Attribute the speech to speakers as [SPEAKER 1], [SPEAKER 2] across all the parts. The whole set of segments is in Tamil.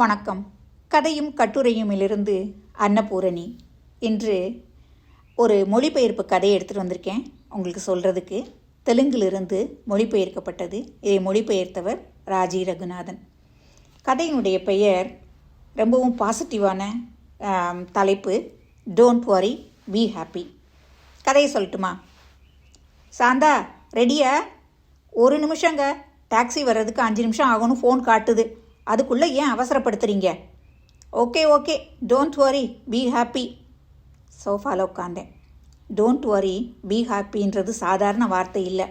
[SPEAKER 1] வணக்கம். கதையும் கட்டுரையுமிலிருந்து அன்னபூரணி. இன்று ஒரு மொழிபெயர்ப்பு கதையை எடுத்துகிட்டு வந்திருக்கேன். உங்களுக்கு சொல்கிறதுக்கு தெலுங்கிலிருந்து மொழிபெயர்க்கப்பட்டது. இதை மொழிபெயர்த்தவர் ராஜி ரகுநாதன். கதையினுடைய பெயர் ரொம்பவும் பாசிட்டிவான தலைப்பு டோன்ட் வரி பி ஹாப்பி கதையை சொல்லட்டுமா? சாந்தா ரெடியா ஒரு நிமிஷங்க. டாக்ஸி வர்றதுக்கு அஞ்சு நிமிஷம் ஆகும்னு ஃபோன் காட்டுது. அதுக்குள்ளே ஏன் அவசரப்படுத்துறீங்க? Okay okay don't worry be happy சோஃபாவில் உட்காந்தேன் டோன்ட் வரி பி ஹாப்பின்றது சாதாரண வார்த்தை இல்லை.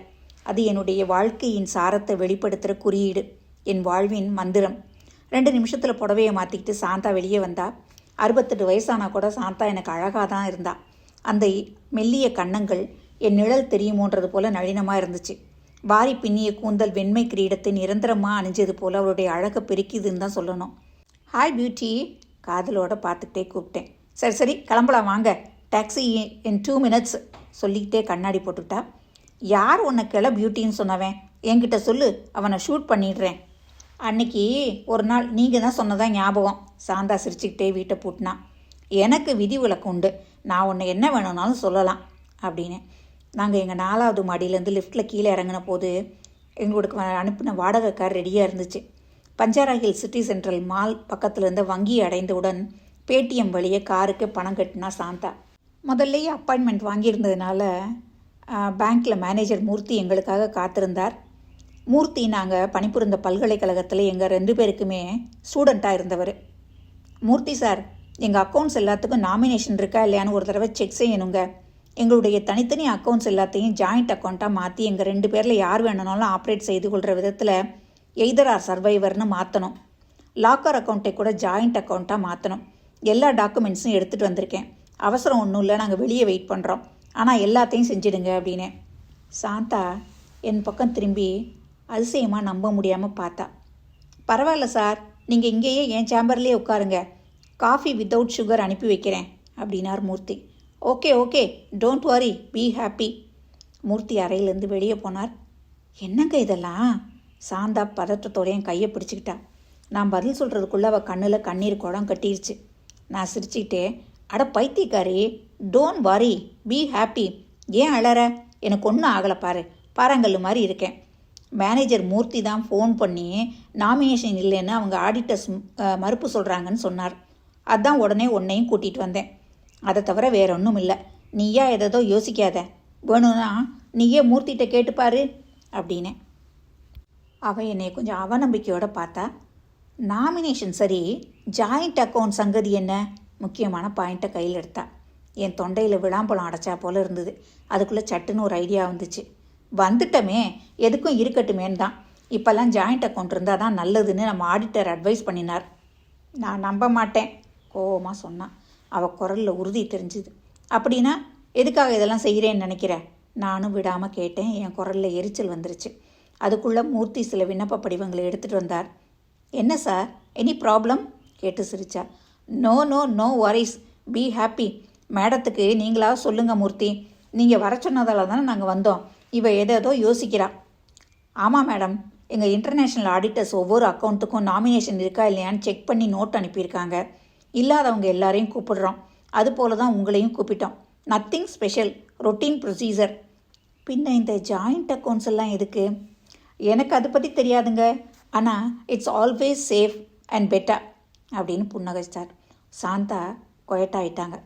[SPEAKER 1] அது என்னுடைய வாழ்க்கையின் சாரத்தை வெளிப்படுத்துகிற குறியீடு. என் வாழ்வின் மந்திரம். ரெண்டு நிமிஷத்தில் புடவையை மாற்றிக்கிட்டு சாந்தா வெளியே வந்தா. அறுபத்தெட்டு வயசானா கூட சாந்தா எனக்கு அழகாக தான் இருந்தா. அந்த மெல்லிய கன்னங்கள் என் நிழல் தெரியுமோன்றது போல நளினமாக இருந்துச்சு. வாரி பின்னிய கூந்தல் வெண்மை கிரீடத்தை நிரந்தரமாக அணிஞ்சது போல் அவளுடைய அழகை பெருக்கிதுன்னு தான் சொல்லணும். ஹாய் பியூட்டி காதலோட பார்த்துக்கிட்டே கூப்பிட்டேன். சரி சரி கிளம்பலாம் வாங்க. டாக்ஸி இன் டூ மினிட்ஸ் சொல்லிக்கிட்டே கண்ணாடி போட்டுக்கிட்டா யார் உன்னை கிள பியூட்டின்னு சொன்னவன்? என்கிட்ட சொல்லு அவனை ஷூட் பண்ணிடுறேன். அன்னைக்கு ஒரு நாள் நீங்கள் தான் சொன்னதான் ஞாபகம். சாந்தா சிரிச்சுக்கிட்டே வீட்டை பூட்டினா. எனக்கு விதி விலக்கு உண்டு. நான் உன்னை என்ன வேணும்னாலும் சொல்லலாம் அப்படின்னு. நாங்கள் எங்கள் நாலாவது மாடியிலேருந்து லிஃப்ட்டில் கீழே இறங்கின போது எங்களுக்கு வ- அனுப்பின வாடகை கார் ரெடியாக இருந்துச்சு. Banjara hill city central mall பக்கத்தில் இருந்த வங்கி அடைந்தவுடன் பேடிஎம் வழியே காருக்கு பணம் கட்டினா சாந்தா. முதல்லையே அப்பாயின்மெண்ட் வாங்கியிருந்ததுனால பேங்க்கில் மேனேஜர் மூர்த்தி எங்களுக்காக காத்திருந்தார். மூர்த்தி நாங்கள் பணிபுரிந்த பல்கலைக்கழகத்தில் எங்கள் ரெண்டு பேருக்குமே ஸ்டூடெண்ட்டாக இருந்தவர். மூர்த்தி சார் எங்கள் அக்கௌண்ட்ஸ் எல்லாத்துக்கும் நாமினேஷன் இருக்கா இல்லையான்னு ஒரு தடவை செக் செய்யணுங்க. எங்களுடைய தனித்தனி அக்கௌண்ட்ஸ் எல்லாத்தையும் ஜாயிண்ட் அக்கௌண்ட்டாக மாற்றி எங்கள் ரெண்டு பேரில் யார் வேணும்னாலும் ஆப்ரேட் செய்து கொள்கிற விதத்தில் எய்தர் ஆர் சர்வைவர்னு மாற்றணும் லாக்கர் அக்கௌண்ட்டை கூட ஜாயிண்ட் அக்கௌண்ட்டாக மாற்றணும் எல்லா டாக்குமெண்ட்ஸும் எடுத்துகிட்டு வந்திருக்கேன். அவசரம் ஒன்றும் இல்லை நாங்கள் வெளியே வெயிட் பண்ணுறோம் ஆனால் எல்லாத்தையும் செஞ்சிடுங்க அப்படின்னு. சாந்தா என் பக்கம் திரும்பி அதிசயமாக நம்ப முடியாமல் பார்த்தா. பரவாயில்ல சார் நீங்கள் இங்கேயே என் சேம்பர்லேயே உட்காருங்க. காஃபி வித்தவுட் சுகர் அனுப்பி வைக்கிறேன் அப்படின்னார் Murthy. Okay okay. Don't worry be happy Murthy அறையிலேருந்து வெளியே போனார். என்னங்க இதெல்லாம்? சாந்தா பதற்றத்தோட என் கையை பிடிச்சிக்கிட்டா. நான் பதில் சொல்கிறதுக்குள்ளே அவள் கண்ணில் கண்ணீர் குடம் கட்டிருச்சு. நான் சிரிச்சுக்கிட்டே அட பைத்தியக்காரி டோன்ட் வரி பி ஹாப்பி ஏன் அழற எனக்கு ஒன்றும் ஆகலை பாரு. பாறாங்கல்லு மாதிரி இருக்கேன். மேனேஜர் மூர்த்தி தான் ஃபோன் பண்ணி நாமினேஷன் இல்லைன்னு அவங்க ஆடிட்டர்ஸ் மறுப்பு சொல்கிறாங்கன்னு சொன்னார். அதான் உடனே உன்னையும் கூட்டிகிட்டு வந்தேன். அதை தவிர வேற ஒன்றும் இல்லை. நீயா எதோ யோசிக்காத. வேணும்னா நீயே மூர்த்திகிட்ட கேட்டுப்பாரு அப்படின்னு. அவன் என்னை கொஞ்சம் அவநம்பிக்கையோட பார்த்தா நாமினேஷன் சரி ஜாயிண்ட் அக்கௌண்ட் சங்கதி என்ன? முக்கியமான பாயிண்ட்டை கையில் எடுத்தா. என் தொண்டையில் விளாம்பழம் அடைச்சா போல இருந்தது. அதுக்குள்ளே சட்டுன்னு ஒரு ஐடியா வந்துச்சு. வந்துட்டமே எதுக்கும் இருக்கட்டுமேன்னு தான். இப்போல்லாம் ஜாயிண்ட் அக்கௌண்ட் இருந்தால் தான் நல்லதுன்னு நம்ம ஆடிட்டர் அட்வைஸ் பண்ணினார். நான் நம்ப மாட்டேன் கோவமாக சொன்னான். அவள் குரலில் உறுதி தெரிஞ்சுது. அப்படின்னா எதுக்காக இதெல்லாம் செய்கிறேன்னு நினைக்கிற? நானும் விடாமல் கேட்டேன். என் குரலில் எரிச்சல் வந்துருச்சு. அதுக்குள்ளே மூர்த்தி சில விண்ணப்ப படிவங்களை எடுத்துகிட்டு வந்தார். என்ன சார்? Any problem? கேட்டு சிரிச்சா no no no worries. Be happy. மேடத்துக்கு நீங்களாக சொல்லுங்கள் மூர்த்தி. நீங்கள் வர சொன்னதால் தானே நாங்கள் வந்தோம். இவ ஏதேதோ யோசிக்கிறா. ஆமாம் மேடம். எங்கள் இன்டர்நேஷ்னல் ஆடிட்டர்ஸ் ஒவ்வொரு அக்கௌண்ட்டுக்கும் நாமினேஷன் இருக்கா இல்லையான்னு செக் பண்ணி நோட் அனுப்பியிருக்காங்க. இல்லாதவங்க எல்லாரையும் கூப்பிடுறோம். அதுபோல தான் உங்களையும் கூப்பிட்டோம். நத்திங் ஸ்பெஷல் ரொட்டீன் ப்ரொசீஜர் பின்ன இந்த ஜாயிண்ட் அக்கௌண்ட்ஸ் எல்லாம் எதுக்கு? எனக்கு அதை பற்றி தெரியாதுங்க. ஆனால் it's always safe and better அப்படின்னு புன்னகைச்சார் சாந்தா கொயட்டாயிட்டாங்க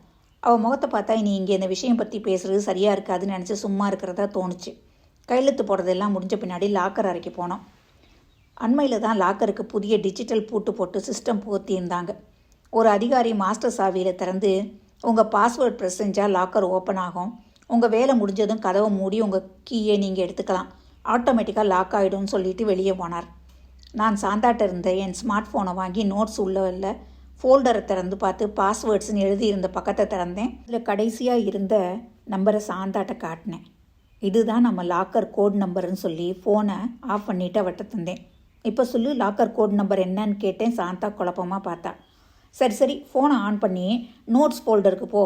[SPEAKER 1] அவள் முகத்தை பார்த்தா இனி இங்கே இந்த விஷயம் பற்றி பேசுகிறது சரியாக இருக்காதுன்னு நினச்சி சும்மா இருக்கிறதா தோணுச்சு. கையெழுத்து போடுறதெல்லாம் முடிஞ்ச பின்னாடி லாக்கர் அறைக்கு போனோம். அண்மையில் தான் லாக்கருக்கு புதிய டிஜிட்டல் பூட்டு போட்டு சிஸ்டம் போத்தியிருந்தாங்க ஒரு அதிகாரி மாஸ்டர் சாவியில் திறந்து உங்கள் பாஸ்வேர்ட் ப்ரெஸ் செஞ்சால் லாக்கர் ஓப்பன் ஆகும். உங்கள் வேலை முடிஞ்சதும் கதவை மூடி உங்கள் கீயை நீங்கள் எடுத்துக்கலாம். ஆட்டோமேட்டிக்காக லாக் ஆகிடும்னு சொல்லிட்டு வெளியே போனார். நான் சாந்தாட்ட இருந்த என் ஸ்மார்ட் ஃபோனை வாங்கி நோட்ஸ் உள்ள இல்லை ஃபோல்டரை திறந்து பார்த்து பாஸ்வேர்ட்ஸ்னு எழுதியிருந்த பக்கத்தை திறந்தேன். இதில் கடைசியாக இருந்த நம்பரை சாந்தாட்ட காட்டினேன். இதுதான் நம்ம லாக்கர் கோட் நம்பர்னு சொல்லி ஃபோனை ஆஃப் பண்ணிவிட்டு அவட்ட தந்தேன். இப்போ சொல்லு லாக்கர் கோட் நம்பர் என்னன்னு கேட்டேன். சாந்தா குழப்பமாக பார்த்தா. சரி சரி ஃபோனை ஆன் பண்ணி நோட்ஸ் ஃபோல்டருக்கு போ.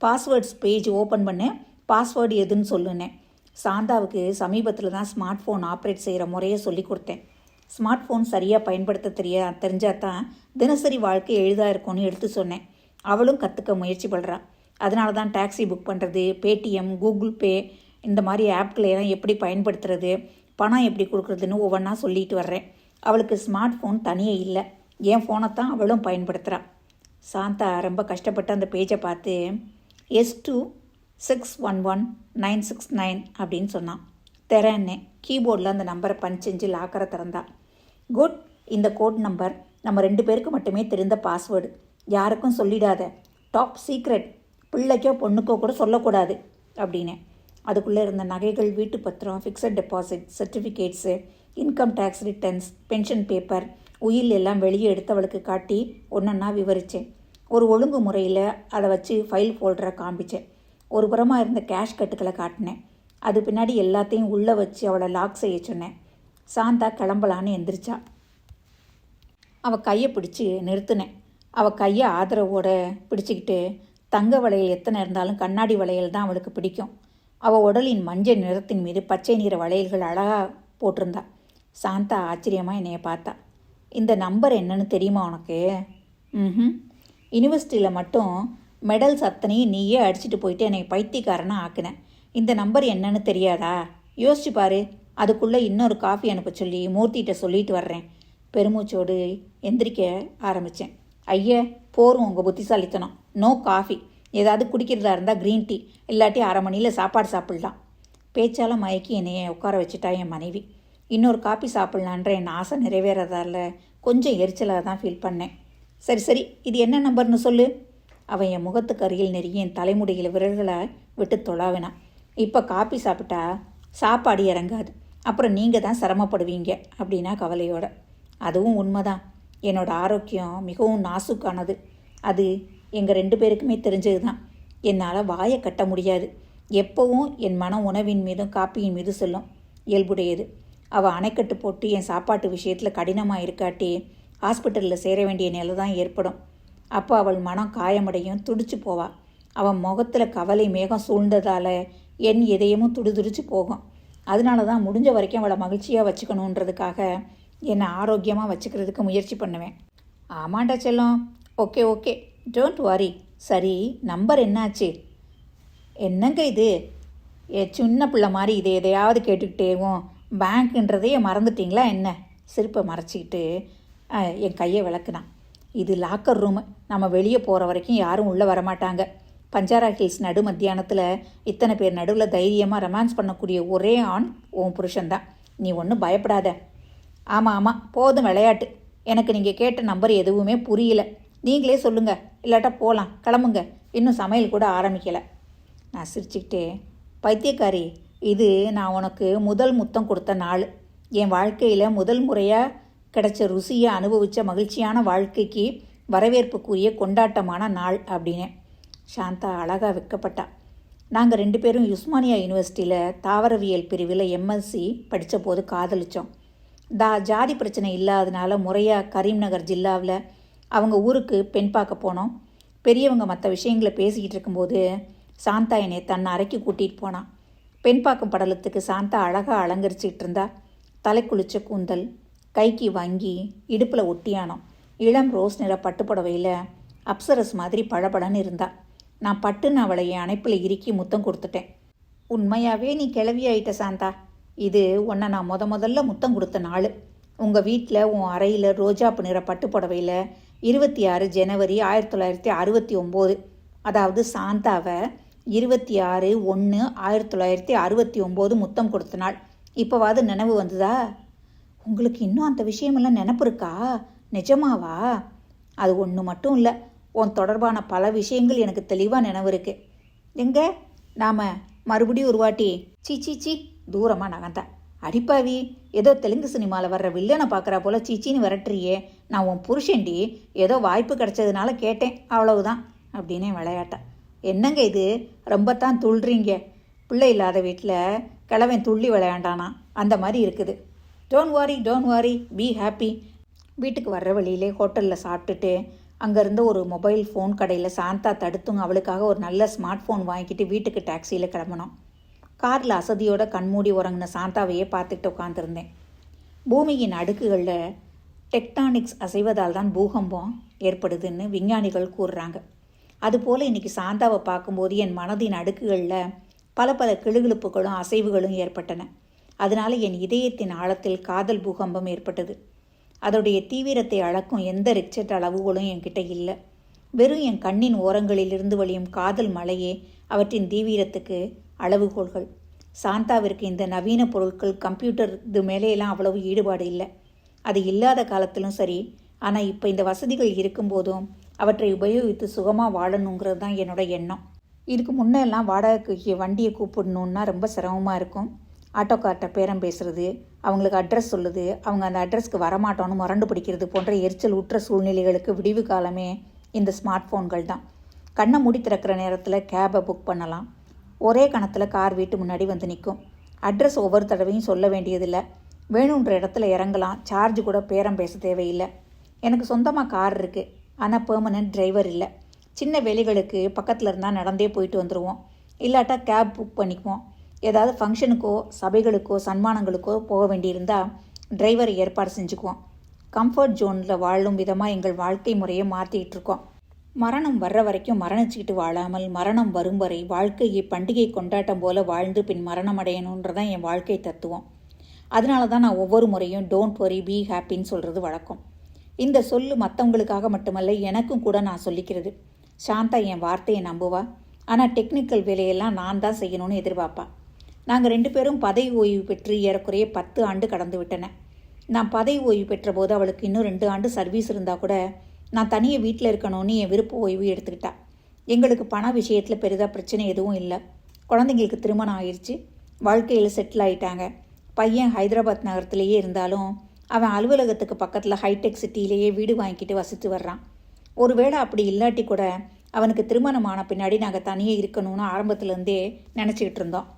[SPEAKER 1] பாஸ்வேர்ட்ஸ் பேஜ் ஓப்பன் பண்ணு. பாஸ்வேர்டு எதுன்னு சொல்லுனேன். சாந்தாவுக்கு சமீபத்தில் தான் ஸ்மார்ட் ஃபோன் ஆப்ரேட் செய்கிற முறையை சொல்லி கொடுத்தேன். ஸ்மார்ட் ஃபோன் சரியாக பயன்படுத்த தெரிய தெரிஞ்சால் தான் தினசரி வாழ்க்கை எளிதாக இருக்கும்னு எடுத்து சொன்னேன். அவளும் கற்றுக்க முயற்சி பண்ணுறா அதனால தான் டாக்ஸி புக் பண்ணுறது பேடிஎம் கூகுள் பே இந்த மாதிரி ஆப்களை எல்லாம் எப்படி பயன்படுத்துறது பணம் எப்படி கொடுக்குறதுன்னு ஒவ்வொன்றா சொல்லிட்டு வர்றேன். அவளுக்கு ஸ்மார்ட் ஃபோன் தனியே இல்லை. என் ஃபோனை தான் அவளும் பயன்படுத்துகிறாள் சாந்தா ரொம்ப கஷ்டப்பட்டு அந்த பேஜை பார்த்து S two six one one nine six nine அப்படின்னு சொன்னான். திறன்னே. கீபோர்டில் அந்த நம்பரை பஞ்ச் செஞ்சு லாக்கரை திறந்தா. குட் இந்த கோட் நம்பர் நம்ம ரெண்டு பேருக்கு மட்டுமே தெரிந்த பாஸ்வேர்டு யாருக்கும் சொல்லிடாத. டாப் சீக்ரெட் பிள்ளைக்கோ பொண்ணுக்கோ கூட சொல்லக்கூடாது அப்படின்னு. அதுக்குள்ளே இருந்த நகைகள் வீட்டு பத்திரம் fixed deposit certificates income tax returns pension paper உயில் எல்லாம் வெளியே எடுத்தவளுக்கு காட்டி ஒன்றொன்னா விவரித்தேன் ஒரு ஒழுங்கு முறையில் அதை வச்சு ஃபைல் ஃபோல்டரை காண்பிச்சேன் ஒரு புறமாக இருந்த கேஷ் கட்டுக்களை காட்டினேன். அது பின்னாடி எல்லாத்தையும் உள்ளே வச்சு அவளை லாக் செய்ய சொன்னேன். சாந்தா கிளம்பலான்னு எந்திரிச்சா. அவள் கையை பிடிச்சி நிறுத்தினேன். அவள் கையை ஆதரவோட பிடிச்சிக்கிட்டு தங்க வளையல் எத்தனை இருந்தாலும் கண்ணாடி வளையல் தான் அவளுக்கு பிடிக்கும். அவள் உடலின் மஞ்சள் நிறத்தின் மீது பச்சை நிற வளையல்கள் அழகாக போட்டிருந்தா. சாந்தா ஆச்சரியமாக என்னைய பார்த்தா. இந்த நம்பர் என்னன்னு தெரியுமா உனக்கு? ம் யூனிவர்சிட்டியில் மட்டும் மெடல்ஸ் அத்தனையும் நீயே அடிச்சிட்டு போயிட்டு என்னை பைத்தியக்காரனாக ஆக்கினேன் இந்த நம்பர் என்னன்னு தெரியாதா? யோசிச்சு பாரு. அதுக்குள்ளே இன்னொரு காஃபி அனுப்ப சொல்லி மூர்த்திகிட்ட சொல்லிட்டு வர்றேன். பெருமூச்சோடு எந்திரிக்க ஆரம்பித்தேன் ஐய போரும் உங்கள் புத்திசாலித்தனம். நோ காஃபி ஏதாவது குடிக்கிறதா இருந்தால் க்ரீன் டீ இல்லாட்டி அரை மணியில் சாப்பாடு சாப்பிட்லாம். பேச்சால மயக்கி என்னைய உட்கார வச்சுட்டா என் மனைவி. இன்னொரு காப்பி சாப்பிட்லான்ற என் ஆசை நிறைவேறதால கொஞ்சம் எரிச்சலாக தான் ஃபீல் பண்ணேன். சரி சரி இது என்ன நம்பர்னு சொல்லு? அவன் என் முகத்துக்கு அருகில் நெருங்கி என் தலைமுடியில் விரல்களை விட்டு தொழாவினான் இப்போ காப்பி சாப்பிட்டா சாப்பாடு இறங்காது. அப்புறம் நீங்கள் தான் சிரமப்படுவீங்க அப்படின்னா கவலையோட. அதுவும் உண்மைதான். என்னோட ஆரோக்கியம் மிகவும் நாசுக்கானது. அது எங்கள் ரெண்டு பேருக்குமே தெரிஞ்சது தான் என்னால் வாயை கட்ட முடியாது. எப்போவும் என் மனம் உணவின் மீதும் காப்பியின் மீது செல்லும். இயல்புடையது. அவள் அணைக்கட்டு போட்டு என் சாப்பாட்டு விஷயத்தில் கடினமாக இருக்காட்டி ஹாஸ்பிட்டலில் சேர வேண்டிய நிலை தான் ஏற்படும். அப்போ அவள் மனம் காயமடையும் துடிச்சு போவா. அவன் முகத்தில் கவலை மேகம் சூழ்ந்ததால் என் இதயமும் துடிதுடிச்சு போகும். அதனால தான் முடிஞ்ச வரைக்கும் அவளை மகிழ்ச்சியாக வச்சுக்கணுன்றதுக்காக என்னை ஆரோக்கியமாக வச்சுக்கிறதுக்கு முயற்சி பண்ணுவேன். ஆமாண்டா செல்லம். Okay okay. டோன்ட் வாரி சரி நம்பர் என்னாச்சு? என்னங்க இது? ஏ சின்ன பிள்ளை மாதிரி இதை எதையாவது கேட்டுக்கிட்டேவும் பேங்க்குன்றதையே மறந்துட்டீங்களா என்ன? சிரிப்பை மறைச்சிக்கிட்டு என் கையை விளக்குனான். இது லாக்கர் ரூமு நம்ம வெளியே போகிற வரைக்கும் யாரும் உள்ளே வரமாட்டாங்க. பஞ்சாரா ஹில்ஸ் நடு மத்தியானத்தில் இத்தனை பேர் நடுவில் தைரியமாக ரொமான்ஸ் பண்ணக்கூடிய ஒரே ஆண் உன் புருஷன்தான். நீ ஒன்றும் பயப்படாத. ஆமாம் ஆமாம் போதும் விளையாட்டு. எனக்கு நீங்கள் கேட்ட நம்பர் எதுவுமே புரியல. நீங்களே சொல்லுங்கள் இல்லாட்டா போகலாம் கிளம்புங்க. இன்னும் சமையல் கூட ஆரம்பிக்கலை. நான் சிரிச்சுக்கிட்டே பைத்தியக்காரி இது நான் உனக்கு முதல் முத்தம் கொடுத்த நாள். என் வாழ்க்கையில் முதல் முறையாக கிடைச்ச ருசியை அனுபவித்த மகிழ்ச்சியான வாழ்க்கைக்கு வரவேற்புக்குரிய கொண்டாட்டமான நாள் அப்படின்னு சாந்தா அழகாக வைக்கப்பட்டா. நாங்கள் ரெண்டு பேரும் யுஸ்மானியா யூனிவர்சிட்டியில் தாவரவியல் பிரிவில் எம்எஸ்சி படித்த போது காதலிச்சோம். தா ஜாதி பிரச்சனை இல்லாதனால முறையாக கரீம்நகர் ஜில்லாவில் அவங்க ஊருக்கு பெண் பார்க்க போனோம். பெரியவங்க மற்ற விஷயங்களை பேசிக்கிட்டு இருக்கும்போது சாந்தா என்னை தன் அறைக்கு கூட்டிகிட்டு போனான் பெண் பார்க்கும் படலத்துக்கு சாந்தா அழகாக அலங்கரிச்சிட்டு இருந்தா. தலை குளிச்ச கூந்தல் கைக்கு வங்கி இடுப்பில் ஒட்டியானம் இளம் ரோஸ் நிற பட்டுப்புடவையில் அப்சரஸ் மாதிரி பழபடன்னு இருந்தா. நான் பட்டுன்னு அவளை என் அணைப்பில் இறுக்கி முத்தம் கொடுத்துட்டேன். உண்மையாகவே நீ கிளவி ஆயிட்ட சாந்தா. இது உன்னை நான் முத முதல்ல முத்தம் கொடுத்த நாள். உங்கள் வீட்டில் உன் அறையில் ரோஜாப்பு நிற பட்டு புடவையில் இருபத்தி ஆறு ஜனவரி ஆயிரத்தி தொள்ளாயிரத்தி அறுபத்தி ஒம்போது. அதாவது சாந்தாவை இருபத்தி ஆறு ஒன்று ஆயிரத்தி தொள்ளாயிரத்தி அறுபத்தி ஒம்பது முத்தம் கொடுத்த நாள் இப்போவாது நினைவு வந்ததா? உங்களுக்கு இன்னும் அந்த விஷயமெல்லாம் நினப்பு இருக்கா? நிஜமாவா? அது ஒன்று மட்டும் இல்லை. உன் தொடர்பான பல விஷயங்கள் எனக்கு தெளிவாக நினைவு இருக்கு. எங்க? நாம மறுபடியும் ஒரு வாட்டி சீ சீ சீ தூரமாக நகர்ந்தேன் அடிப்பாவி ஏதோ தெலுங்கு சினிமாவில் வர்ற வில்லனை பார்க்குறா போல சீச்சின்னு விரட்டுறியே. நான் உன் புருஷன்டி. ஏதோ வாய்ப்பு கிடைச்சதுனால கேட்டேன். அவ்வளவுதான். அப்படின்னே விளையாட்டேன் என்னங்க இது? ரொம்ப தான் துள்ளுறீங்க பிள்ளை இல்லாத வீட்டில் கிழவன் துள்ளி விளையாண்டானா? அந்த மாதிரி இருக்குது. டோன்ட் வாரி டோன்ட் வாரி பி ஹாப்பி வீட்டுக்கு வர்ற வழியிலே ஹோட்டலில் சாப்பிட்டுட்டு அங்கேருந்து ஒரு மொபைல் ஃபோன் கடையில் சாந்தா தடுத்துங்க அவளுக்காக ஒரு நல்ல ஸ்மார்ட் ஃபோன் வாங்கிக்கிட்டு வீட்டுக்கு டாக்ஸியில் கிளம்பினோம். காரில் அசதியோட கண்மூடி உறங்கின சாந்தாவையே பார்த்துக்கிட்டு உட்காந்துருந்தேன் பூமியின் அடுக்குகளில் டெக்டானிக்ஸ் அசைவதால் தான் பூகம்பம் ஏற்படுதுன்னு விஞ்ஞானிகள் கூறுறாங்க. அதுபோல் இன்னைக்கு சாந்தாவை பார்க்கும்போது என் மனதின் அடுக்குகளில் பல பல கிளுகிழுப்புகளும் அசைவுகளும் ஏற்பட்டன. அதனால் என் இதயத்தின் ஆழத்தில் காதல் பூகம்பம் ஏற்பட்டது. அதோடைய தீவிரத்தை அளக்கும் எந்த ரிச்சட் அளவுகளும் என்கிட்ட இல்லை. வெறும் என் கண்ணின் ஓரங்களிலிருந்து வழியும் காதல் மலையே அவற்றின் தீவிரத்துக்கு அளவுகோல்கள். சாந்தாவிற்கு இந்த நவீன பொருட்கள் கம்ப்யூட்டர் இது மேலேயெல்லாம் அவ்வளவு ஈடுபாடு இல்லை. அது இல்லாத காலத்திலும் சரி. ஆனால் இப்போ இந்த வசதிகள் இருக்கும்போதும் அவற்றை உபயோகித்து சுகமாக வாழணுங்கிறது தான் என்னோட எண்ணம். இதுக்கு முன்னெல்லாம் வாடகைக்கு வண்டியை கூப்பிடணுன்னா ரொம்ப சிரமமாக இருக்கும். ஆட்டோக்கார்ட்ட பேரம் பேசுறது அவங்களுக்கு அட்ரஸ் சொல்லுது அவங்க அந்த அட்ரஸ்க்கு வரமாட்டோன்னு முரண்டு பிடிக்கிறது போன்ற எரிச்சல் உற்ற சூழ்நிலைகளுக்கு விடிவு காலமே இந்த ஸ்மார்ட் ஃபோன்கள் தான். கண்ணை மூடி திறக்கிற நேரத்தில் கேபை புக் பண்ணலாம். ஒரே கணத்தில் கார் வீட்டு முன்னாடி வந்து நிற்கும். அட்ரஸ் ஒவ்வொரு தடவையும் சொல்ல வேண்டியதில்லை. வேணுன்ற இடத்துல இறங்கலாம். சார்ஜ் கூட பேரம் பேச தேவையில்லை. எனக்கு சொந்தமாக கார் இருக்குது ஆனால் பெர்மனன்ட் டிரைவர் இல்லை. சின்ன வேலைகளுக்கு பக்கத்தில் இருந்தால் நடந்தே போயிட்டு வந்துடுவோம் இல்லாட்டா கேப் புக் பண்ணிக்குவோம். ஏதாவது ஃபங்க்ஷனுக்கோ சபைகளுக்கோ சன்மானங்களுக்கோ போக வேண்டியிருந்தால் டிரைவர் ஏற்பாடு செஞ்சுக்குவோம். கம்ஃபர்ட் ஜோனில் வாழும் விதமாக எங்கள் வாழ்க்கை முறையை மாற்றிக்கிட்டு இருக்கோம். மரணம் வர்ற வரைக்கும் மரணிச்சுக்கிட்டு வாழாமல் மரணம் வரும் வரை வாழ்க்கையை பண்டிகை கொண்டாட்டம் போல வாழ்ந்து பின் மரணம் அடையணுன்றதான் என் வாழ்க்கை தத்துவம். அதனால தான் நான் ஒவ்வொரு முறையும் டோன்ட் வரி பி ஹாப்பின்னு சொல்கிறது வழக்கம். இந்த சொல்லு மற்றவங்களுக்காக மட்டுமல்ல எனக்கும் கூட நான் சொல்லிக்கிறது. சாந்தா என் வார்த்தையை நம்புவா. ஆனால் டெக்னிக்கல் வேலையெல்லாம் நான் தான் செய்யணும்னு எதிர்பார்ப்பா. நாங்கள் ரெண்டு பேரும் பதவி ஓய்வு பெற்று ஏறக்குறைய பத்து ஆண்டு கடந்து விட்டன. நான் பதவி ஓய்வு பெற்ற போது அவளுக்கு இன்னும் ரெண்டு ஆண்டு சர்வீஸ் இருந்தால் கூட நான் தனியாக வீட்டில் இருக்கணும்னு என் விருப்ப ஓய்வு எடுத்துக்கிட்டா. எங்களுக்கு பண விஷயத்தில் பெரிதாக பிரச்சனை எதுவும் இல்லை. குழந்தைங்களுக்கு திருமணம் ஆயிடுச்சு வாழ்க்கையில் செட்டில் ஆயிட்டாங்க. பையன் ஹைதராபாத் நகரத்திலேயே இருந்தாலும் அவன் அலுவலகத்துக்கு பக்கத்தில் ஹைடெக் சிட்டியிலேயே வீடு வாங்கிக்கிட்டு வசித்து வர்றான். ஒருவேளை அப்படி இல்லாட்டி கூட அவனுக்கு திருமணம் ஆன பின்னாடி நாங்கள் தனியாக இருக்கணும்னு ஆரம்பத்துலேருந்தே நினச்சிக்கிட்டு இருந்தோம்.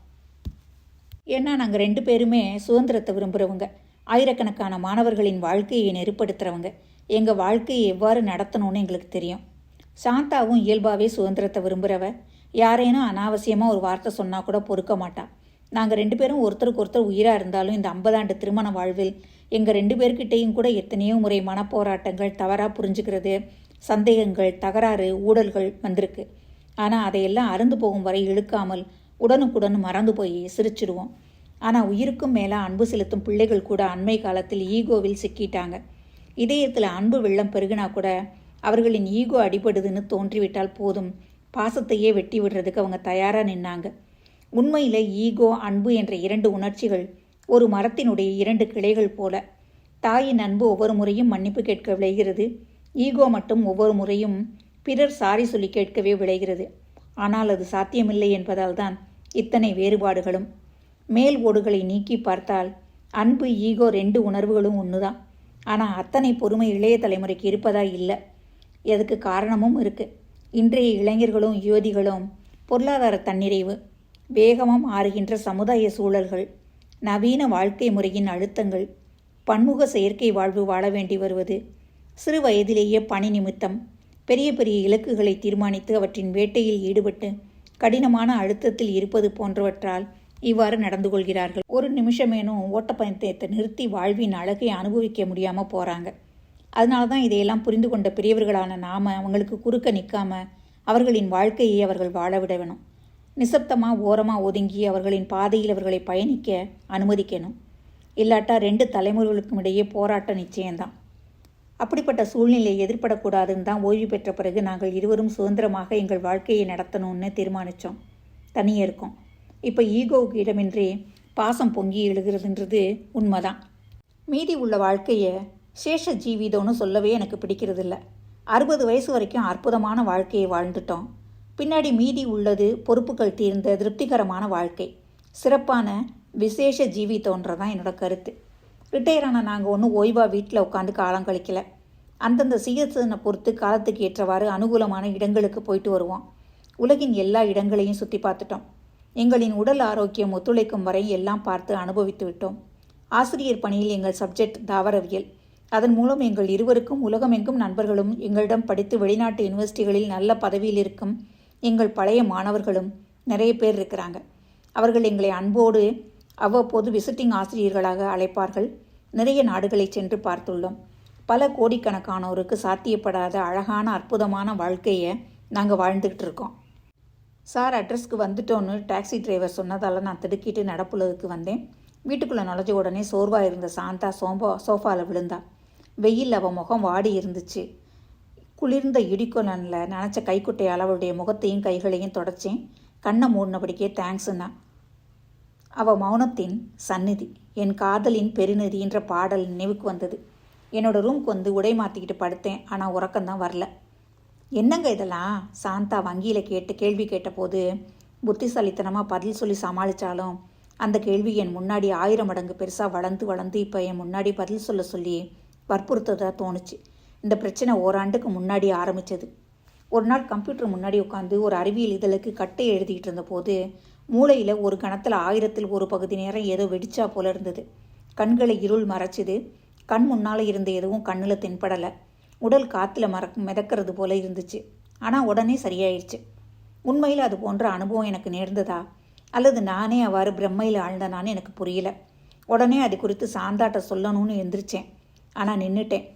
[SPEAKER 1] ஏன்னா நாங்கள் ரெண்டு பேருமே சுதந்திரத்தை விரும்புகிறவங்க ஆயிரக்கணக்கான மாணவர்களின் வாழ்க்கையை நெருப்படுத்துகிறவங்க எங்கள் வாழ்க்கையை எவ்வாறு நடத்தணும்னு எங்களுக்கு தெரியும். சாந்தாவும் இயல்பாகவே சுதந்திரத்தை விரும்புகிறவ யாரேனும் அனாவசியமாக ஒரு வார்த்தை சொன்னால் கூட பொறுக்க மாட்டாள் நாங்கள் ரெண்டு பேரும் ஒருத்தருக்கு ஒருத்தர் உயிராக இருந்தாலும் இந்த ஐம்பதாண்டு திருமண வாழ்வில் எங்கள் ரெண்டு பேர்கிட்டையும் கூட எத்தனையோ முறை மனப்போராட்டங்கள் தவறாக புரிஞ்சுக்கிறது சந்தேகங்கள் தகராறு ஊழல்கள் வந்திருக்கு. ஆனால் அதையெல்லாம் அருந்து போகும் வரை இழுக்காமல் உடனுக்குடன் மறந்து போய் சிரிச்சிடுவோம். ஆனால் உயிருக்கும் மேலே அன்பு செலுத்தும் பிள்ளைகள் கூட அண்மை காலத்தில் ஈகோவில் சிக்கிட்டாங்க. இதயத்தில் அன்பு வெள்ளம் பெருகினா கூட அவர்களின் ஈகோ அடிபடுதுன்னு தோன்றிவிட்டால் போதும். பாசத்தையே வெட்டி விடுறதுக்கு அவங்க தயாராக நின்னாங்க. உண்மையில் ஈகோ அன்பு என்ற இரண்டு உணர்ச்சிகள் ஒரு மரத்தினுடைய இரண்டு கிளைகள் போல. தாயின் அன்பு ஒவ்வொரு முறையும் மன்னிப்பு கேட்க விளைகிறது. ஈகோ மட்டும் ஒவ்வொரு முறையும் பிறர் சாரி சொல்லி கேட்கவே விளைகிறது. ஆனால் அது சாத்தியமில்லை என்பதால் தான் இத்தனை வேறுபாடுகளும். மேல் ஓடுகளை நீக்கி பார்த்தால் அன்பு ஈகோ ரெண்டு உணர்வுகளும் ஒன்றுதான் ஆனால் அத்தனை பொறுமை இளைய தலைமுறைக்கு இருப்பதா இல்லை. எதுக்கு காரணமும் இருக்குது இன்றைய இளைஞர்களும் யுவதிகளும் பொருளாதார தன்னிறைவு வேகமும் ஆறுகின்ற சமுதாய சூழல்கள். நவீன வாழ்க்கை முறையின் அழுத்தங்கள் பன்முக செயற்கை வாழ்வு வாழ வேண்டி வருவது சிறு வயதிலேயே பணி நிமித்தம் பெரிய பெரிய இலக்குகளை தீர்மானித்து அவற்றின் வேட்டையில் ஈடுபட்டு கடினமான அழுத்தத்தில் இருப்பது போன்றவற்றால் இவ்வாறு நடந்து கொள்கிறார்கள். ஒரு நிமிஷமேனும் ஓட்டப்பயணத்தை நிறுத்தி வாழ்வின் அழகை அனுபவிக்க முடியாமல் போகிறாங்க அதனால தான் இதையெல்லாம் புரிந்து கொண்ட பெரியவர்களான நாம அவங்களுக்கு குறுக்க நிற்காம அவர்களின் வாழ்க்கையை அவர்கள் வாழ விட வேணும். நிசப்தமாக ஓரமாக ஒதுங்கி அவர்களின் பாதையில் அவர்களை பயணிக்க அனுமதிக்கணும். இல்லாட்டா ரெண்டு தலைமுறைகளுக்கும் இடையே போராட்டம் நிச்சயம்தான். அப்படிப்பட்ட சூழ்நிலையை எதிர்படக்கூடாதுன்னு தான் ஓய்வு பெற்ற பிறகு நாங்கள் இருவரும் சுதந்திரமாக எங்கள் வாழ்க்கையை நடத்தணும்னு தீர்மானித்தோம் தனியே இருக்கோம். இப்போ ஈகோவுக்கு இடமின்றி பாசம் பொங்கி எழுகிறதுன்றது உண்மைதான். மீதி உள்ள வாழ்க்கையை சேஷ ஜீவிதம்னு சொல்லவே எனக்கு பிடிக்கிறதில்ல. அறுபது வயசு வரைக்கும் அற்புதமான வாழ்க்கையை வாழ்ந்துட்டோம். பின்னாடி மீதி உள்ளது பொறுப்புகள் தீர்ந்த திருப்திகரமான வாழ்க்கை. சிறப்பான விசேஷ ஜீவி தோன்றதான் என்னோட கருத்து. ரிட்டையர் ஆன நாங்கள் ஒன்றும் ஓய்வாக வீட்டில் உட்காந்து காலம் கழிக்கல. அந்தந்த சீசனை பொறுத்து காலத்துக்கு ஏற்றவாறு அனுகூலமான இடங்களுக்கு போயிட்டு வருவோம். உலகின் எல்லா இடங்களையும் சுற்றி பார்த்துட்டோம். எங்களின் உடல் ஆரோக்கியம் ஒத்துழைக்கும் வரை எல்லாம் பார்த்து அனுபவித்து விட்டோம். ஆசிரியர் பணியில் எங்கள் சப்ஜெக்ட் தாவரவியல். அதன் மூலம் எங்கள் இருவருக்கும் உலகமெங்கும் நண்பர்களும் எங்களிடம் படித்து வெளிநாட்டு யூனிவர்சிட்டிகளில் நல்ல பதவியில் இருக்கும் எங்கள் பழைய மாணவர்களும் நிறைய பேர் இருக்கிறாங்க. அவர்கள் எங்களை அன்போடு அவ்வப்போது விசிட்டிங் ஆசிரியர்களாக அழைப்பார்கள். நிறைய நாடுகளை சென்று பார்த்துள்ளோம். பல கோடிக்கணக்கானோருக்கு சாத்தியப்படாத அழகான அற்புதமான வாழ்க்கையை நாங்கள் வாழ்ந்துக்கிட்டு இருக்கோம். சார் அட்ரஸ்க்கு வந்துட்டோன்னு டாக்ஸி டிரைவர் சொன்னதால் நான் திடுக்கிட்டு நடப்புலதுக்கு வந்தேன். வீட்டுக்குள்ளே நுழைஞ்ச உடனே சோர்வாக இருந்த சாந்தா சோம்பா சோஃபாவில் விழுந்தா. வெயில் அவள் முகம் வாடி இருந்துச்சு. குளிர்ந்த இடிக்கொலனில் நினச்ச கைக்குட்டையால் அவளுடைய முகத்தையும் கைகளையும் தொடச்சேன். கண்ணை மூடினபடிக்கே தேங்க்ஸ்னா அவள் மௌனத்தின் சந்நிதி என் காதலின் பெருநிதின்ற பாடல் நினைவுக்கு வந்தது. என்னோட ரூம்க்கு வந்து உடை மாற்றிக்கிட்டு படுத்தேன் ஆனால் உறக்கம்தான் வரல. என்னங்க இதெல்லாம்? சாந்தா வங்கியில் கேட்டு கேள்வி கேட்டபோது புத்திசாலித்தனமாக பதில் சொல்லி சமாளித்தாலும் அந்த கேள்வி என் முன்னாடி ஆயிரம் மடங்கு பெருசாக வளர்ந்து வளர்ந்து இப்போ என் முன்னாடி பதில் சொல்ல சொல்லி வற்புறுத்ததாக தோணுச்சு. இந்த பிரச்சனை ஓராண்டுக்கு முன்னாடி ஆரம்பித்தது ஒரு நாள் கம்ப்யூட்டர் முன்னாடி உட்காந்து ஒரு அறிவியல் இதழுக்கு கட்டை எழுதிக்கிட்டு இருந்தபோது மூளையில் ஒரு கணத்தில் ஆயிரத்தில் ஒரு பகுதி நேரம் ஏதோ வெடிச்சா போல இருந்தது. கண்களை இருள் மறைச்சிது. கண் முன்னால் இருந்த எதுவும் கண்ணில் தென்படலை. உடல் காற்றுல மறக் மிதக்கிறது போல இருந்துச்சு. ஆனால் உடனே சரியாயிடுச்சு உண்மையில் அது போன்ற அனுபவம் எனக்கு நேர்ந்ததா? அல்லது நானே அவ்வாறு பிரம்மையில் ஆழ்ந்தனான்னு எனக்கு புரியல. உடனே அது குறித்து சாந்தாட்ட சொல்லணும்னு எந்திரிச்சேன். ஆனால் நின்றுட்டேன்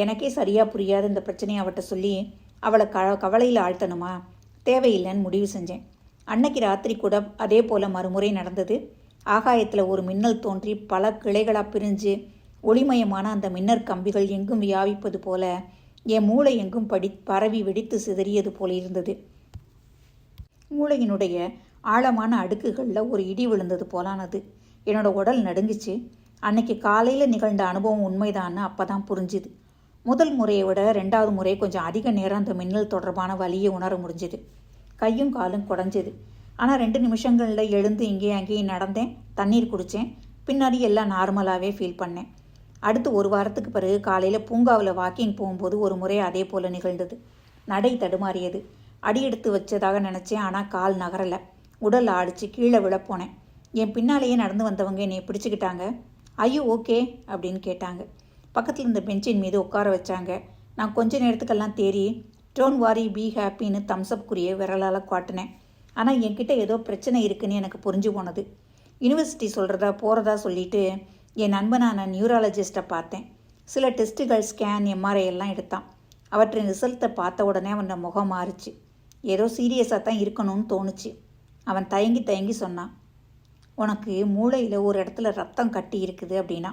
[SPEAKER 1] எனக்கே சரியாக புரியாத இந்த பிரச்சனையை அவட்ட சொல்லி அவளை க கவலையில் ஆழ்த்தணுமா? தேவையில்லைன்னு முடிவு செஞ்சேன். அன்னைக்கு ராத்திரி கூட அதே போல் மறுமுறை நடந்தது. ஆகாயத்தில் ஒரு மின்னல் தோன்றி பல கிளைகளாக பிரிஞ்சு ஒளிமயமான அந்த மின்னர் கம்பிகள் எங்கும் வியாபிப்பது போல என் மூளை எங்கும் படி பரவி வெடித்து சிதறியது போல இருந்தது. மூளையினுடைய ஆழமான அடுக்குகளில் ஒரு இடி விழுந்தது போலானது. என்னோட உடல் நடுங்குச்சு. அன்னைக்கு காலையில் நிகழ்ந்த அனுபவம் உண்மைதான்னு அப்போ தான் புரிஞ்சுது. முதல் முறையை விட ரெண்டாவது முறை கொஞ்சம் அதிக நேரம் அந்த மின்னல் தொடர்பான வலியை உணர முடிஞ்சுது. கையும் காலும் குடஞ்சது. ஆனால் ரெண்டு நிமிஷங்களில் எழுந்து இங்கேயும் அங்கேயும் நடந்தேன் தண்ணீர் குடித்தேன் பின்னாடி எல்லாம் நார்மலாகவே ஃபீல் பண்ணேன். அடுத்து ஒரு வாரத்துக்கு பிறகு காலையில் பூங்காவில் வாக்கிங் போகும்போது ஒரு முறை அதே போல் நிகழ்ந்தது. நடை தடுமாறியது. அடி எடுத்து வச்சதாக நினச்சேன் ஆனால் கால் நகரலை. உடல் ஆடிச்சு கீழே விழப்போனேன் என் பின்னாலேயே நடந்து வந்தவங்க என்னை பிடிச்சிக்கிட்டாங்க. ஐயோ ஓகே அப்படின்னு கேட்டாங்க. பக்கத்தில் இருந்த பெஞ்சின் மீது உட்கார வச்சாங்க. நான் கொஞ்ச நேரத்துக்கெல்லாம் தேறி டோன் வாரி பி ஹாப்பின்னு தம்ஸ்அப் குறிய விரலால் காட்டினேன். ஆனால் என்கிட்ட ஏதோ பிரச்சனை இருக்குன்னு எனக்கு புரிஞ்சு போனது. யூனிவர்சிட்டி சொல்கிறதா போகிறதா சொல்லிட்டு என் நண்பனான நியூராலஜிஸ்ட்டை பார்த்தேன். சில டெஸ்ட்டுகள் ஸ்கேன் எம்ஆர்ஐ எல்லாம் எடுத்தான். அவற்றின் ரிசல்ட்டை பார்த்த உடனே அவனோட முகம் மாறுச்சு. ஏதோ சீரியஸாக தான் இருக்கணும்னு தோணுச்சு. அவன் தயங்கி தயங்கி சொன்னான். உனக்கு மூளையில் ஒரு இடத்துல ரத்தம் கட்டி இருக்குது அப்படின்னா.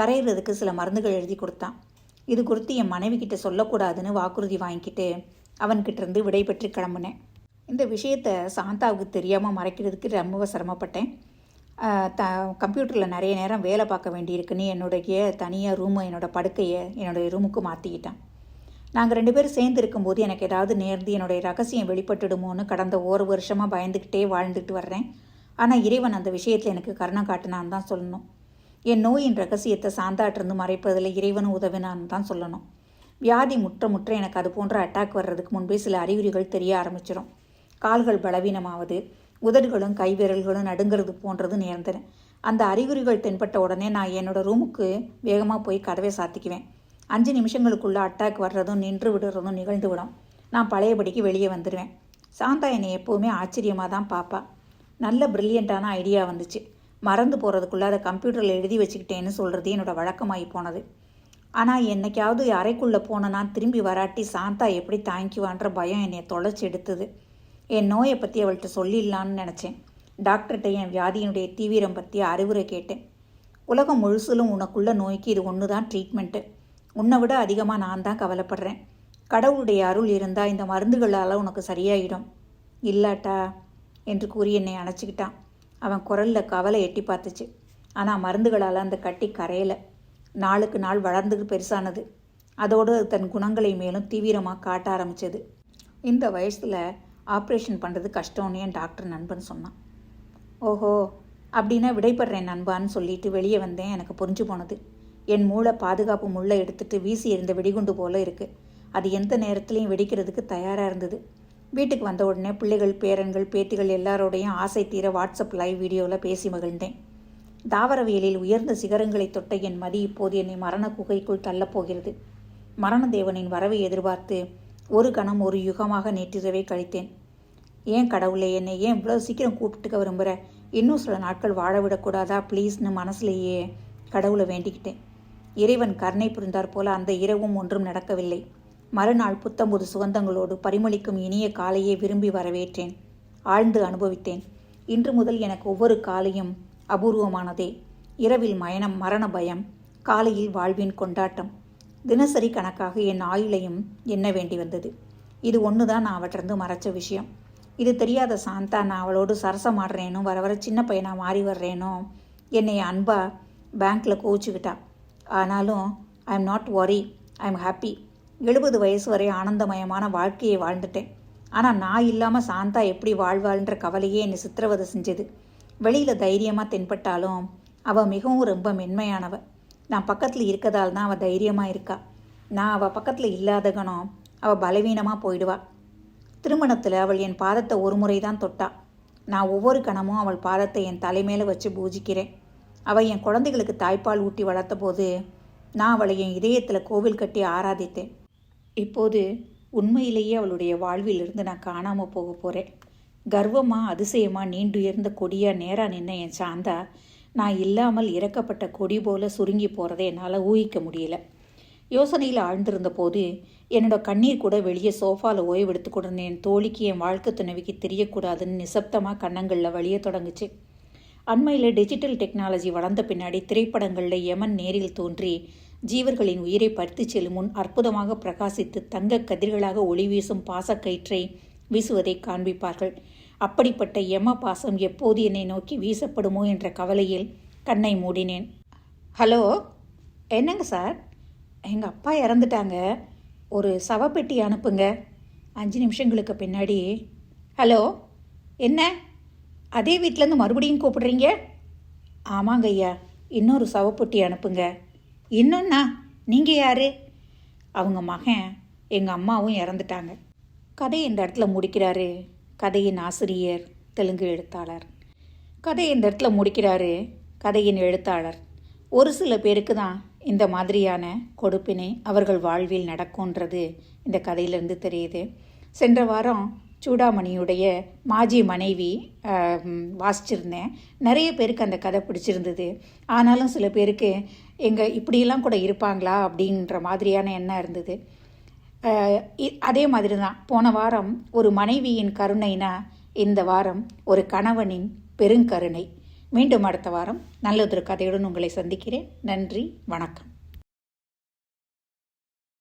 [SPEAKER 1] கரையிறதுக்கு சில மருந்துகள் எழுதி கொடுத்தான். இது குறித்து என் மனைவி கிட்ட சொல்லக்கூடாதுன்னு வாக்குறுதி வாங்கிக்கிட்டு அவன்கிட்ட இருந்து விடை பெற்று கிளம்புனேன். இந்த விஷயத்தை சாந்தாவுக்கு தெரியாமல் மறைக்கிறதுக்கு ரொம்ப சிரமப்பட்டேன். த கம்ப்யூட்டரில் நிறைய நேரம் வேலை பார்க்க வேண்டியிருக்குன்னு என்னுடைய தனியாக ரூமை என்னோடய படுக்கையை என்னுடைய ரூமுக்கு மாற்றிக்கிட்டேன் நாங்கள் ரெண்டு பேரும் சேர்ந்து இருக்கும்போது எனக்கு ஏதாவது நேர்ந்து என்னுடைய ரகசியம் வெளிப்பட்டுடுமோன்னு கடந்த ஒரு வருஷமாக பயந்துக்கிட்டே வாழ்ந்துட்டு வர்றேன். ஆனால் இறைவன் அந்த விஷயத்தில் எனக்கு கருணை காட்டினான்னு தான் சொல்லணும். என் நோயின் ரகசியத்தை சாந்தாட்டிருந்து மறைப்பதில் இறைவனும் உதவினான்னு தான் சொல்லணும். வியாதி முற்ற முற்ற எனக்கு அது போன்ற அட்டாக் வர்றதுக்கு முன்பே சில அறிகுறிகள் தெரிய ஆரம்பிச்சிடும் கால்கள் பலவீனமாவது உதடுகளும் கைவிரல்களும் நடுங்கிறது போன்றது நேர்ந்தன அந்த அறிகுறிகள் தென்பட்ட உடனே நான் என்னோடய ரூமுக்கு வேகமாக போய் கதவை சாத்திக்குவேன். அஞ்சு நிமிஷங்களுக்குள்ளே அட்டாக் வர்றதும் நின்று விடுறதும் நிகழ்ந்து விடும் நான் பழையபடிக்கு வெளியே வந்துடுவேன் சாந்தா என்னை எப்போவுமே ஆச்சரியமாக தான் பார்ப்பா நல்ல ப்ரில்லியண்ட்டான ஐடியா வந்துச்சு. மறந்து போகிறதுக்குள்ளே அதை கம்ப்யூட்டரில் எழுதி வச்சுக்கிட்டேன்னு சொல்கிறது என்னோடய வழக்கமாகி போனது. ஆனால் என்னைக்காவது அறைக்குள்ளே போனேன்னா திரும்பி வராட்டி சாந்தா எப்படி தாங்கிக்குவான்ற பயம் என்னை தொலைச்சி எடுத்தது. என் நோயை பற்றி அவள்கிட்ட சொல்லிடலான்னு நினச்சேன். டாக்டர்கிட்ட என் வியாதியினுடைய தீவிரம் பற்றி அறிவுரை கேட்டேன். உலகம் முழுசிலும் உனக்குள்ள நோய்க்கு இது ஒன்று தான் ட்ரீட்மெண்ட்டு உன்னை விட அதிகமாக நான் தான் கவலைப்படுறேன். கடவுளுடைய அருள் இருந்தால் இந்த மருந்துகளால் உனக்கு சரியாயிடும். இல்லாட்டா என்று கூறி என்னை அணைச்சிக்கிட்டான். அவன் குரலில் கவலை எட்டி பார்த்துச்சு. ஆனால் மருந்துகளால் அந்த கட்டி கரையலை. நாளுக்கு நாள் வளர்ந்து பெருசானது. அதோடு தன் குணங்களை மேலும் தீவிரமாக காட்ட ஆரம்பித்தது இந்த வயசில் ஆப்ரேஷன் பண்ணுறது கஷ்டம்னு என் டாக்டர் நண்பன் சொன்னான். ஓஹோ அப்படின்னா விடைபடுறேன் நண்பான்னு சொல்லிட்டு வெளியே வந்தேன். எனக்கு புரிஞ்சு போனது. என் மூளை பாதுகாப்பு முள்ளை எடுத்துட்டு வீசி எறிந்த வெடிகுண்டு போல இருக்குது அது எந்த நேரத்துலையும் வெடிக்கிறதுக்கு தயாராக இருந்தது. வீட்டுக்கு வந்த உடனே பிள்ளைகள் பேரன்கள் பேத்திகள் எல்லாரோடையும் ஆசை தீர வாட்ஸ்அப் லைவ் வீடியோவில் பேசி மகிழ்ந்தேன். தாவரவியலில் உயர்ந்த சிகரங்களை தொட்ட என் மதி இப்போது என்னை மரண குகைக்குள் தள்ளப்போகிறது மரணதேவனின் வரவை எதிர்பார்த்து ஒரு கணம் ஒரு யுகமாக நேற்றிரவே கழித்தேன். ஏன் கடவுளே என்னை ஏன் இவ்வளோ சீக்கிரம் கூப்பிட்டுக்க விரும்புகிற இன்னும் சில நாட்கள் வாழ விடக்கூடாதா ப்ளீஸ்னு மனசுலேயே கடவுளை வேண்டிக்கிட்டேன். இறைவன் கருணை புரிந்தார் போல அந்த இரவும் ஒன்றும் நடக்கவில்லை. மறுநாள் புத்தம்புது சுகந்தங்களோடு பரிமளிக்கும் இனிய காலையே விரும்பி வரவேற்றேன். ஆழ்ந்து அனுபவித்தேன். இன்று முதல் எனக்கு ஒவ்வொரு காலையும் அபூர்வமானதே. இரவில் மயணம் மரண பயம் காலையில் வாழ்வின் கொண்டாட்டம். தினசரி கணக்காக என் ஆயுளையும் எண்ண வேண்டி வந்தது. இது ஒன்று தான் நான் அவற்றிருந்து மறைச்ச விஷயம். இது தெரியாத சாந்தா நான் அவளோடு சரசமாடுறேனோ வர வர சின்ன பையனாக மாறி வர்றேனோ என்னை அன்பா பேங்க்கில் கோவிச்சுக்கிட்டா. ஆனாலும் I am not worry I am happy எழுபது வயசு வரை ஆனந்தமயமான வாழ்க்கையை வாழ்ந்துட்டேன். ஆனால் நான் இல்லாமல் சாந்தா எப்படி வாழ்வாள்ன்ற கவலையே என்னை சித்திரவதை செஞ்சது. வெளியில் தைரியமாக தென்பட்டாலும் அவள் மிகவும் ரொம்ப மென்மையானவ. நான் பக்கத்தில் இருக்கதால் தான் அவள் தைரியமாக இருக்கா. நான் அவள் பக்கத்தில் இல்லாத கணம் அவள் பலவீனமாக போயிடுவா. திருமணத்தில் அவள் என் பாதத்தை ஒரு முறை தான் தொட்டா. நான் ஒவ்வொரு கணமும் அவள் பாதத்தை என் தலைமையில் வச்சு பூஜிக்கிறேன். அவள் என் குழந்தைகளுக்கு தாய்ப்பால் ஊட்டி வளர்த்த போது நான் அவளை என் இதயத்தில் கோவில் கட்டி ஆராதித்தேன். இப்போது உண்மையிலேயே அவளுடைய வாழ்விலிருந்து நான் காணாமல் போக போகிறேன் கர்வமாக அதிசயமாக நீண்டுயர்ந்த கொடியாக நேராக நின்ன என் சாந்தா நான் இல்லாமல் இறக்கப்பட்ட கொடி போல சுருங்கி போகிறதை என்னால் ஊகிக்க முடியல. யோசனையில் ஆழ்ந்திருந்த போது என்னோட கண்ணீர் கூட வெளியே சோஃபாவில் ஓய்வெடுத்து கொடுன என் தோழிக்கு என் வாழ்க்கை துணைவிக்கு தெரியக்கூடாதுன்னு நிசப்தமாக கன்னங்களில் வழிய தொடங்குச்சு. அண்மையில் டிஜிட்டல் டெக்னாலஜி வளர்ந்த பின்னாடி திரைப்படங்களில் யமன் நேரில் தோன்றி ஜீவர்களின் உயிரை பறித்து செல்லும் முன் அற்புதமாக பிரகாசித்து தங்க கதிர்களாக ஒளி வீசும் பாசக்கயிற்றை வீசுவதை காண்பிப்பார்கள். அப்படிப்பட்ட யம பாசம் எப்போது என்னை நோக்கி வீசப்படுமோ என்ற கவலையில் கண்ணை மூடினேன். ஹலோ என்னங்க சார்? எங்கள் அப்பா இறந்துட்டாங்க. ஒரு சவப்பெட்டி அனுப்புங்க. அஞ்சு நிமிஷங்களுக்கு பின்னாடி. ஹலோ என்ன? அதே வீட்டிலேருந்து மறுபடியும் கூப்பிடுறீங்க? ஆமாங்க ஐயா இன்னொரு சவப்பெட்டி அனுப்புங்க. இன்னொன்னா நீங்கள் யார்? அவங்க மகன் எங்கள் அம்மாவும் இறந்துட்டாங்க. கதை இந்த இடத்துல முடிக்கிறாரு. கதையின் ஆசிரியர் தெலுங்கு எழுத்தாளர். கதை இந்த இடத்துல முடிக்கிறாரு கதையின் எழுத்தாளர். ஒரு சில பேருக்கு தான் இந்த மாதிரியான கொடுப்பினை அவர்கள் வாழ்வில் நடக்கும்ன்றது இந்த கதையிலேருந்து தெரியுது. சென்ற வாரம் சூடாமணியுடைய மாஜி மனைவி வாசிச்சிருந்தேன். நிறைய பேருக்கு அந்த கதை பிடிச்சிருந்தது. ஆனாலும் சில பேருக்கு எங்கள் இப்படியெல்லாம் கூட இருப்பாங்களா அப்படின்ற மாதிரியான எண்ணம் இருந்தது. இ- அதே மாதிரி தான் போன வாரம் ஒரு மனைவியின் கருணைனா இந்த வாரம் ஒரு கணவனின் பெருங்கருணை. மீண்டும் அடுத்த வாரம் நல்லதொரு கதையுடன் உங்களை சந்திக்கிறேன். நன்றி வணக்கம்.